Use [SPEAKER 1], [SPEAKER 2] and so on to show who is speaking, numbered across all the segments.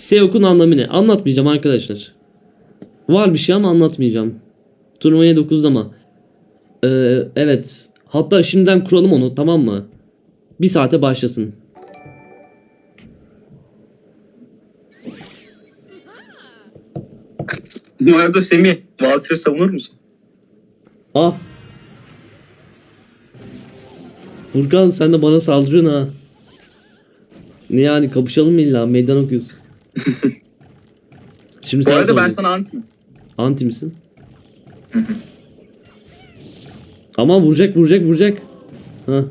[SPEAKER 1] Seok'un anlamı ne? Anlatmayacağım arkadaşlar. Var bir şey ama anlatmayacağım. Turnuvaya 9'da ama. Ee, evet. Hatta şimdiden kuralım onu tamam mı? Bir saate başlasın.
[SPEAKER 2] Bu arada Semih, Valkyrie savunur musun?
[SPEAKER 1] Ah. Furkan sen de bana saldırıyorsun ha. Ne yani kapışalım mı illa? Meydan okuyorsun. Şimdi
[SPEAKER 2] Bu
[SPEAKER 1] sen
[SPEAKER 2] arada ben sana antiyim.
[SPEAKER 1] Anti misin? Ama vuracak vuracak vuracak. Ha.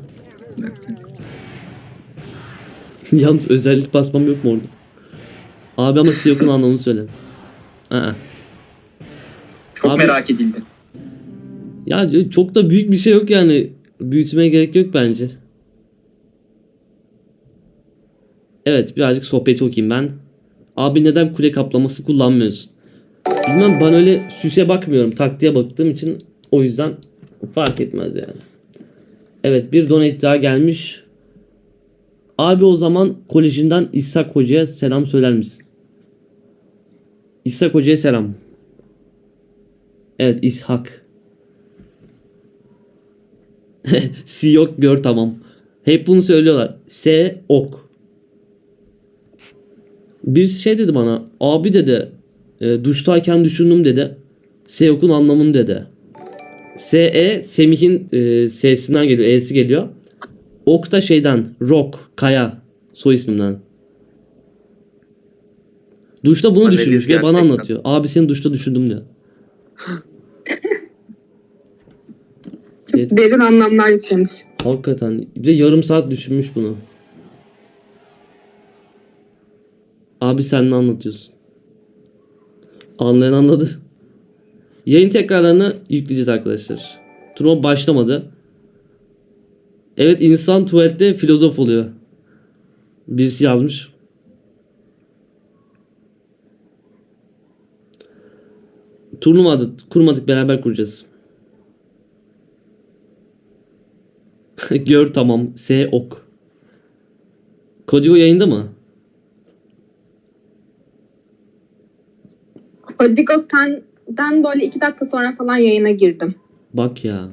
[SPEAKER 1] Yalnız özellik basmam yok mu orada? Abi ama Siyok'un anlamını söyle. Aa.
[SPEAKER 2] Çok
[SPEAKER 1] Abi-
[SPEAKER 2] merak edildi.
[SPEAKER 1] Ya çok da büyük bir şey yok yani. Büyütmeye gerek yok bence. Evet birazcık sohbeti okuyayım ben. Abi neden kule kaplaması kullanmıyorsun? Bilmem ben öyle süse bakmıyorum. Taktiğe baktığım için o yüzden fark etmez yani. Evet bir donate daha gelmiş. Abi o zaman kolejinden İshak Hoca'ya selam söyler misin? İshak Hoca'ya selam. Evet İshak. Si yok gör tamam. Hep bunu söylüyorlar. S ok. Bir şey dedi bana. Abi dedi. E, duştayken düşündüm dedi. S okun anlamını dedi. S E Semih'in e, S'sinden geliyor. E'si geliyor. Ok da şeyden. Rock. Kaya. Soy ismimden. Duşta bunu
[SPEAKER 2] Analiz
[SPEAKER 1] düşünmüş ve bana
[SPEAKER 2] gerçekten.
[SPEAKER 1] anlatıyor. Abi seni duşta düşündüm diyor.
[SPEAKER 3] Çok
[SPEAKER 1] Evet.
[SPEAKER 3] derin anlamlar yüklemiş.
[SPEAKER 1] Hakikaten. Bir de yarım saat düşünmüş bunu. Abi sen ne anlatıyorsun? Anlayan anladı. Yayın tekrarlarını yükleyeceğiz arkadaşlar. Turnuva başlamadı. Evet insan tuvalette filozof oluyor. Birisi yazmış. Turnuva adı kurmadık beraber kuracağız. Gör tamam. S ok. Kodigo yayında mı?
[SPEAKER 3] Senden böyle iki dakika sonra falan yayına girdim.
[SPEAKER 1] Bak ya.